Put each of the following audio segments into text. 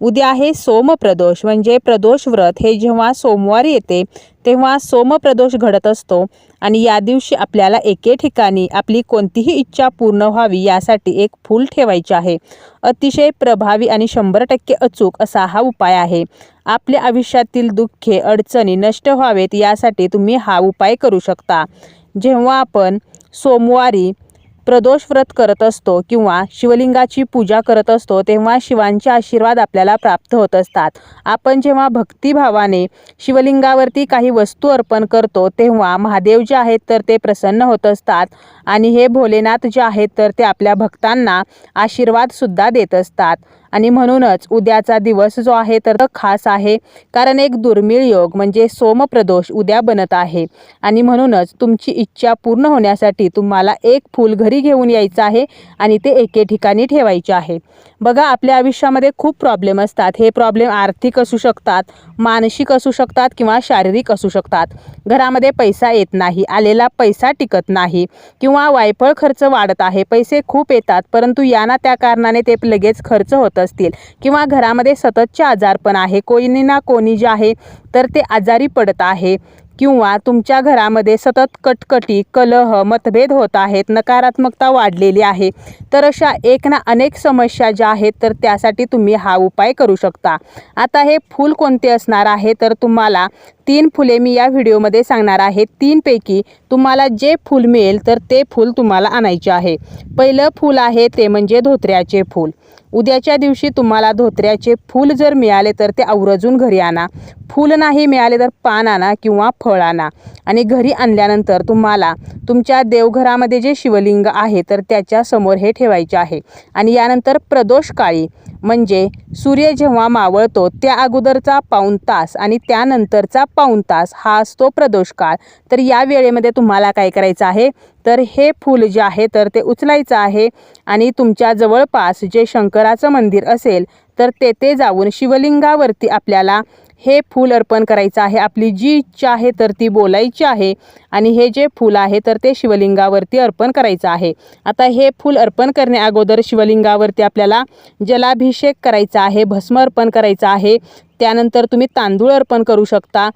उद्या आहे सोमप्रदोष. म्हणजे प्रदोष व्रत हे जेव्हा सोमवारी येते तेव्हा सोमप्रदोष घडत असतो. आणि या दिवशी आपल्याला एके ठिकाणी आपली कोणतीही इच्छा पूर्ण व्हावी यासाठी एक फूल ठेवायचे आहे. अतिशय प्रभावी आणि शंभर टक्के अचूक असा हा उपाय आहे. आपल्या आयुष्यातील दुःखे अडचणी नष्ट व्हावेत यासाठी तुम्ही हा उपाय करू शकता. जेव्हा आपण सोमवारी प्रदोष व्रत करत असतो किंवा शिवलिंगाची पूजा करत असतो तेव्हा शिवांचे आशीर्वाद आपल्याला प्राप्त होत असतात. आपण जेव्हा भक्तिभावाने शिवलिंगावरती काही वस्तू अर्पण करतो तेव्हा महादेव जे आहेत तर ते प्रसन्न होत असतात आणि हे भोलेनाथ जे आहेत तर ते आपल्या भक्तांना आशीर्वादसुद्धा देत असतात. आणि म्हणूनच उद्याचा दिवस जो आहे तर तो खास आहे. कारण एक दुर्मिळ योग म्हणजे सोमप्रदोष उद्या बनत आहे. आणि म्हणूनच तुमची इच्छा पूर्ण होण्यासाठी तुम्हाला एक फूल घरी घेऊन यायचं आहे आणि ते एके ठिकाणी ठेवायचे आहे. बघा आपल्या आयुष्यामध्ये खूप प्रॉब्लेम असतात. हे प्रॉब्लेम आर्थिक असू शकतात मानसिक असू शकतात किंवा शारीरिक असू शकतात. घरामध्ये पैसा येत नाही आलेला पैसा टिकत नाही किंवा वायफळ खर्च वाढत आहे पैसे खूप येतात परंतु यांना त्या कारणाने ते लगेच खर्च होत असतील. किंवा घरामध्ये सततचे आजारपण आहे कोणी ना कोणी जे आहे तर ते आजारी पडत आहे. किंवा तुमच्या घरामध्ये सतत कटकटी कलह मतभेद होत आहेत नकारात्मकता वाढलेली आहे तर अशा एक ना अनेक समस्या ज्या आहेत तर त्यासाठी तुम्ही हा उपाय करू शकता. आता हे फूल कोणते असणार आहे तर तुम्हाला तीन फुले मी या व्हिडिओमध्ये सांगणार आहे. तीनपैकी तुम्हाला जे फूल मिळेल तर ते फूल तुम्हाला आणायचे आहे. पहिलं फूल आहे ते म्हणजे धोत्र्याचे फूल. उद्याच्या दिवशी तुम्हाला धोत्र्याचे फूल जर मिळाले तर ते आवर्जून घरी आणा. फूल नाही मिळाले तर पान आणा किंवा फळ आणा. आणि घरी आणल्यानंतर तुम्हाला तुमच्या देवघरामध्ये जे शिवलिंग आहे तर त्याच्यासमोर हे ठेवायचे आहे. आणि यानंतर प्रदोष काळी म्हणजे सूर्य जेव्हा मावळतो त्या अगोदरचा पाऊण तास आणि त्यानंतरचा पाऊण तास हा असतो प्रदोष काळ तर या वेळेमध्ये तुम्हाला काय करायचं आहे? तर हे फूल जे आहे तर ते उचलायचं आहे आणि तुमच्या जवळपास जे शंकराचं मंदिर असेल तर तेथे जाऊन शिवलिंगावरती आपल्याला हे फूल अर्पण करायचं आहे. आपली जी इच्छा आहे तर ती बोलायची आहे. आणि हे जे फूल आहे तर ते शिवलिंगावरती अर्पण करायचं आहे. आता हे फूल अर्पण करण्या अगोदर शिवलिंगावरती आपल्याला जलाभिषेक करायचा आहे भस्म अर्पण करायचं आहे. त्यानंतर तुम्ही तांदूळ अर्पण करू शकता.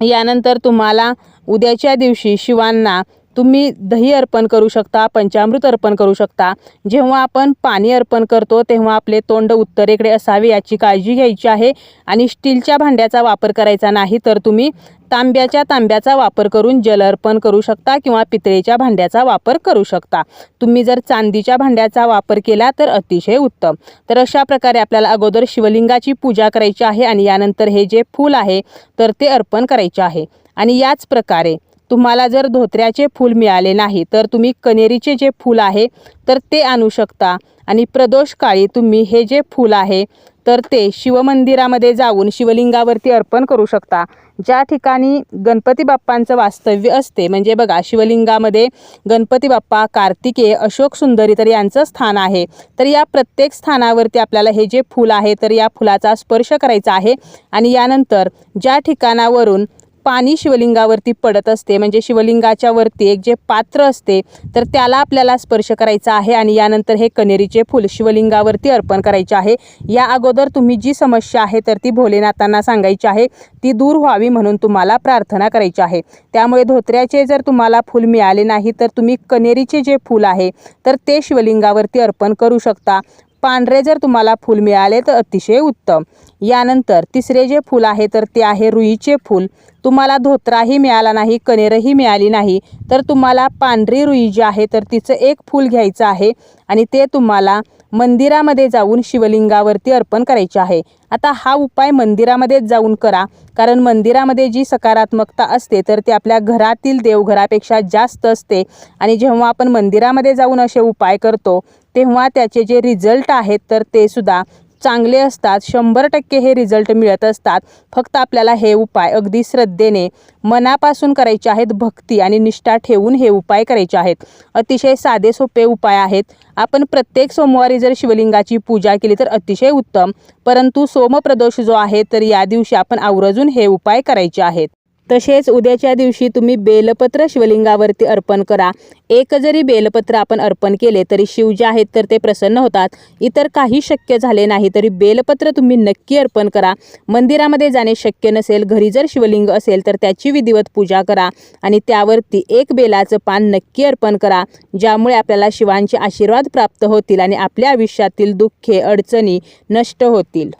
यानंतर तुम्हाला उद्याच्या दिवशी शिवांना तुम्ही दही अर्पण करू शकता पंचामृत अर्पण करू शकता. जेव्हा आपण पाणी अर्पण करतो तेव्हा आपले तोंड उत्तरेकडे असावे याची काळजी घ्यायची आहे आणि स्टीलच्या भांड्याचा वापर करायचा नाही तर तुम्ही तांब्याच्या तांब्याचा वापर करून जल अर्पण करू शकता किंवा पितळेच्या भांड्याचा वापर करू शकता. तुम्ही जर चांदीच्या भांड्याचा वापर केला तर अतिशय उत्तम. तर अशा प्रकारे आपल्याला अगोदर शिवलिंगाची पूजा करायची आहे आणि यानंतर हे जे फूल आहे तर ते अर्पण करायचे आहे. आणि याच प्रकारे तुम्हाला जर धोत्र्याचे फूल मिळाले नाही तर तुम्ही कनेरीचे जे फूल आहे तर ते आणू शकता. आणि प्रदोष काळी तुम्ही हे जे फूल आहे तर ते शिवमंदिरामध्ये जाऊन शिवलिंगावरती अर्पण करू शकता. ज्या ठिकाणी गणपती बाप्पांचं वास्तव्य असते म्हणजे बघा शिवलिंगामध्ये गणपती बाप्पा कार्तिकेय अशोक सुंदरी तर यांचं स्थान आहे. तर या प्रत्येक स्थानावरती आपल्याला हे जे फूल आहे तर या फुलाचा स्पर्श करायचा आहे. आणि यानंतर ज्या ठिकाणावरून पाणी शिवलिंगावरती पडत असते. म्हणजे शिवलिंगाच्या वरती एक जे पात्र असते तर त्याला आपल्याला स्पर्श करायचा आहे आणि यानंतर हे कनेरीचे फूल शिवलिंगावरती अर्पण करायचे आहे. या अगोदर तुम्ही जी समस्या आहे तर ती भोलेनाथांना सांगायची आहे. ती दूर व्हावी म्हणून तुम्हाला प्रार्थना करायची आहे. त्यामुळे धोत्र्याचे जर तुम्हाला फूल मिळाले नाही तर तुम्ही कनेरीचे जे फूल आहे तर ते शिवलिंगावरती अर्पण करू शकता. पांढरे जर तुम्हाला फूल मिळाले तर अतिशय उत्तम. यानंतर तिसरे जे फूल आहे तर ते आहे रुईचे फूल. तुम्हाला धोत्राही मिळाला नाही कनेरही मिळाली नाही. तर तुम्हाला पांढरी रुई जी आहे तर तिचं एक फूल घ्यायचं आहे आणि ते तुम्हाला मंदिरामध्ये जाऊन शिवलिंगावरती अर्पण करायचे आहे. आता हा उपाय मंदिरामध्येच जाऊन करा कारण मंदिरामध्ये जी सकारात्मकता असते तर ती आपल्या घरातील देवघरापेक्षा जास्त असते. आणि जेव्हा आपण मंदिरामध्ये जाऊन असे उपाय करतो तेव्हा त्याचे जे रिझल्ट आहेत तर ते सुद्धा चांगले असतात शंभर टक्के हे रिझल्ट मिळत असतात. फक्त आपल्याला हे उपाय अगदी श्रद्धेने मनापासून करायचे आहेत भक्ती आणि निष्ठा ठेवून हे उपाय करायचे आहेत. अतिशय साधे सोपे उपाय आहेत. आपण प्रत्येक सोमवारी जर शिवलिंगाची पूजा केली तर अतिशय उत्तम. परंतु सोमप्रदोष जो आहे तर या दिवशी आपण आवर्जून हे उपाय करायचे आहेत. तसेच उद्याच्या दिवशी तुम्ही बेलपत्र शिवलिंगावरती अर्पण करा. एक जरी बेलपत्र आपण अर्पण केले तरी शिव जे आहेत तर ते प्रसन्न होतात. इतर काही शक्य झाले नाही तरी बेलपत्र तुम्ही नक्की अर्पण करा. मंदिरामध्ये जाणे शक्य नसेल घरी जर शिवलिंग असेल तर त्याची विधिवत पूजा करा आणि त्यावरती एक बेलाचं पान नक्की अर्पण करा ज्यामुळे आपल्याला शिवांचे आशीर्वाद प्राप्त होतील आणि आपल्या आयुष्यातील दुःखे अडचणी नष्ट होतील.